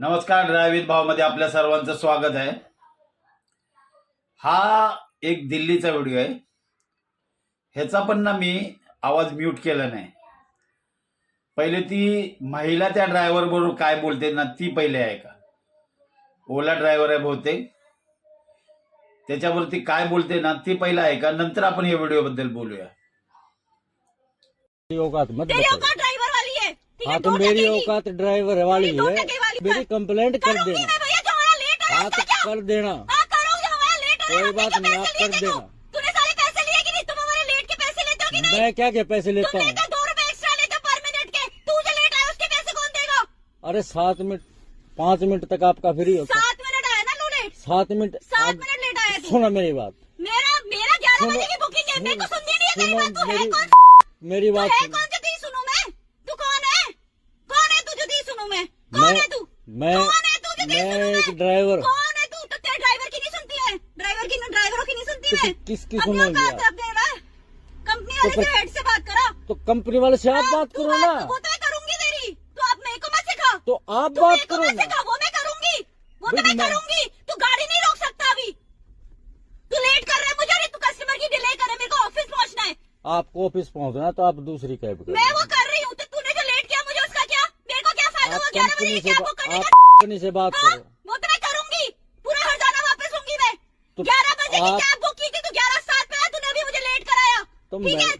नमस्कार ड्रायव्हित भावमध्ये आपल्या सर्वांचं स्वागत आहे. हा एक दिल्लीचा व्हिडिओ आहे. ह्याचा पण ना मी आवाज म्यूट केला नाही. पहिले ती महिला त्या ड्रायव्हर बरोबर काय बोलते ना ती पहिले आहे का? ओला ड्रायव्हर आहे बहुतेक. त्याच्यावरती काय बोलते ना ती पहिलं आहे का? नंतर आपण या व्हिडिओ बद्दल बोलूया हाँ तो मेरी औकात ड्राइवर वाली है। मेरी कंप्लेंट हाँ, तो कर देना। हाँ तो कर देना। कोई बात नहीं आप कर देना। मैं क्या क्या पैसे लेता हूँ अरे सात मिनट पाँच मिनट तक आपका फ्री होता। सात मिनट आया ना तू सात मिनट सात मिनट लेट आया सुना मेरी बात। मेरा मेरा ग्यारह बजे की बुकिंग है। मेरे को सुननी नहीं है मेरी बात। मेरी बात मैं है तू? मैं एक ड्राइवर कौन है तू? तो तेरे ड्राइवर की नहीं सुनती है। ड्राइवर की ड्राइवरों की नहीं सुनती तो किसकी रहा है कंपनी वाले तो से हेड से बात करो। तो कंपनी वाले से आप हाँ, बात करो ना। वो तो मैं करूँगी तेरी। तू आप मेरे को मत सिखा तो आप बात करो वो मैं करूँगी। वो तो मैं करूँगी। तू गाड़ी नहीं रोक सकता अभी। तू लेट कर रहा है मुझे अरे तू कस्टमर की डिले कर रहा है। मेरे को ऑफ़िस पहुँचना है। आपको ऑफ़िस पहुँचना है तो आप दूसरी कैब मैं करो। वो कर रही हूँ तो तूने जो लेट किया मुझे उसका क्या मेरे को क्या फ़ायदा आप कंपनी से आप कंपनी से बात हाँ, करो। वो तो मैं करूँगी। पूरा हरजाना वापस लूँगी मैं। तो ग्यारह बजे की कैब बुक की थी तो ग्यारह सात पे तूने अभी मुझे लेट कराया। तो ठीक है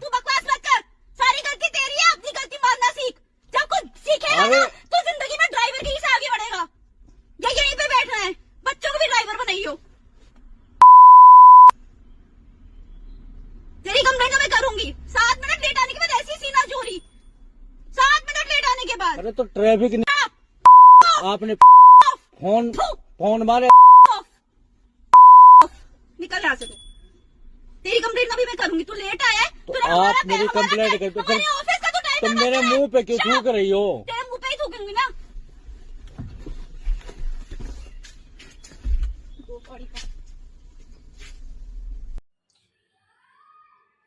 तो ट्रैफिक नहीं! आपने! फोन! फोन मारे! निकल यहाँ से तू तेरी कंप्लेंट अभी मैं करूंगी तू लेट आया है तो आप मेरी कंप्लेंट कर तो फिर- ऑफिस का तो टाइम तुम मेरे। मुंह पे क्यों! थूक रही हो तेरे मुंह पे ही थूकूंगी ना।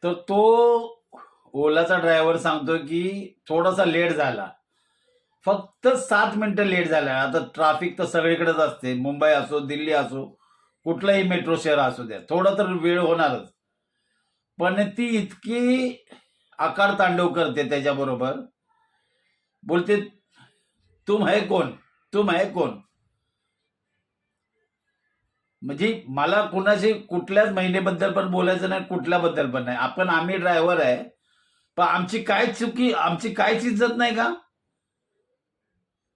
तर तो ओलाचा ड्रायव्हर सांगतो की थोडासा लेट झाला फक्त सात मिनिटं लेट झाल्या. आता ट्रॅफिक तर सगळीकडेच असते. मुंबई असो दिल्ली असो कुठलंही मेट्रो शहर असू द्या. थोडा तर वेळ होणारच. पण ती इतकी आकार तांडव करते त्याच्याबरोबर. बोलते तुम है कोण? तुम है कोण? म्हणजे मला कुणाशी कुठल्याच महिनेबद्दल पण बोलायचं नाही कुठल्याबद्दल पण नाही. आपण आम्ही ड्रायव्हर आहे. पण आमची काय चुकी आमची काय इज्जत नाही का?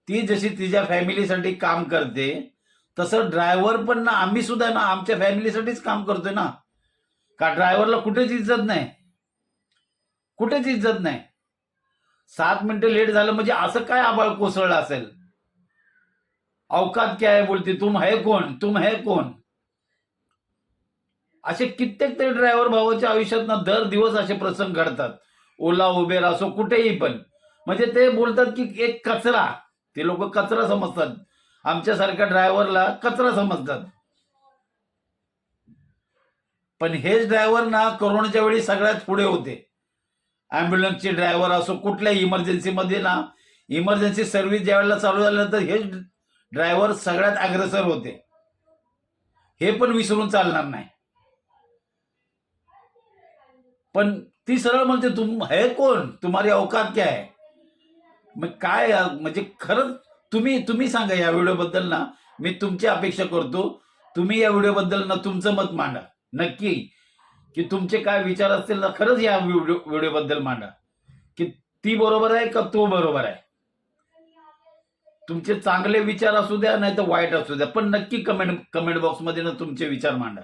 ती जशी तिच्या फॅमिलीसाठी काम करते तसं ड्रायव्हर पण ना आम्ही सुद्धा ना आमच्या फॅमिलीसाठीच काम करतोय ना. का ड्रायव्हरला कुठेच इज्जत नाही. कुठेच इज्जत नाही. सात मिनिटं लेट झालं म्हणजे असं काय आबाळ कोसळलं असेल? अवकात काय आहे बोलते तुम है कोण? तुम है कोण? असे कित्येक तरी ड्रायव्हर भावाच्या आयुष्यात ना दर दिवस असे प्रसंग घडतात. ओला उबेर असो कुठेही पण. म्हणजे ते बोलतात की एक कचरा. ते लोक कचरा समजतात. आमच्यासारख्या ड्रायव्हरला कचरा समजतात. पण हेच ड्रायव्हर ना कोरोनाच्या वेळी सगळ्यात पुढे होते. ॲम्ब्युलन्सचे ड्रायव्हर असो कुठल्याही इमर्जन्सीमध्ये ना इमर्जन्सी सर्व्हिस ज्या वेळेला चालू झालं तर हेच ड्रायव्हर सगळ्यात अग्रेसर होते. हे पण विसरून चालणार नाही. पण ती सरळ म्हणते तुम है कोण? तुम्हारी अवकात क्या आहे मग काय म्हणजे खरंच तुम्ही तुम्ही सांगा या व्हिडिओबद्दल ना. मी तुमची अपेक्षा करतो. तुम्ही या व्हिडिओबद्दल ना तुमचं मत मांडा. नक्की. की तुमचे काय विचार असतील ना खरंच या व्हिडिओ व्हिडिओबद्दल मांडा. की ती बरोबर आहे का तो बरोबर आहे? तुमचे चांगले विचार असू द्या नाही तर वाईट असू द्या. पण नक्की कमेंट कमेंट बॉक्समध्ये ना तुमचे विचार मांडा.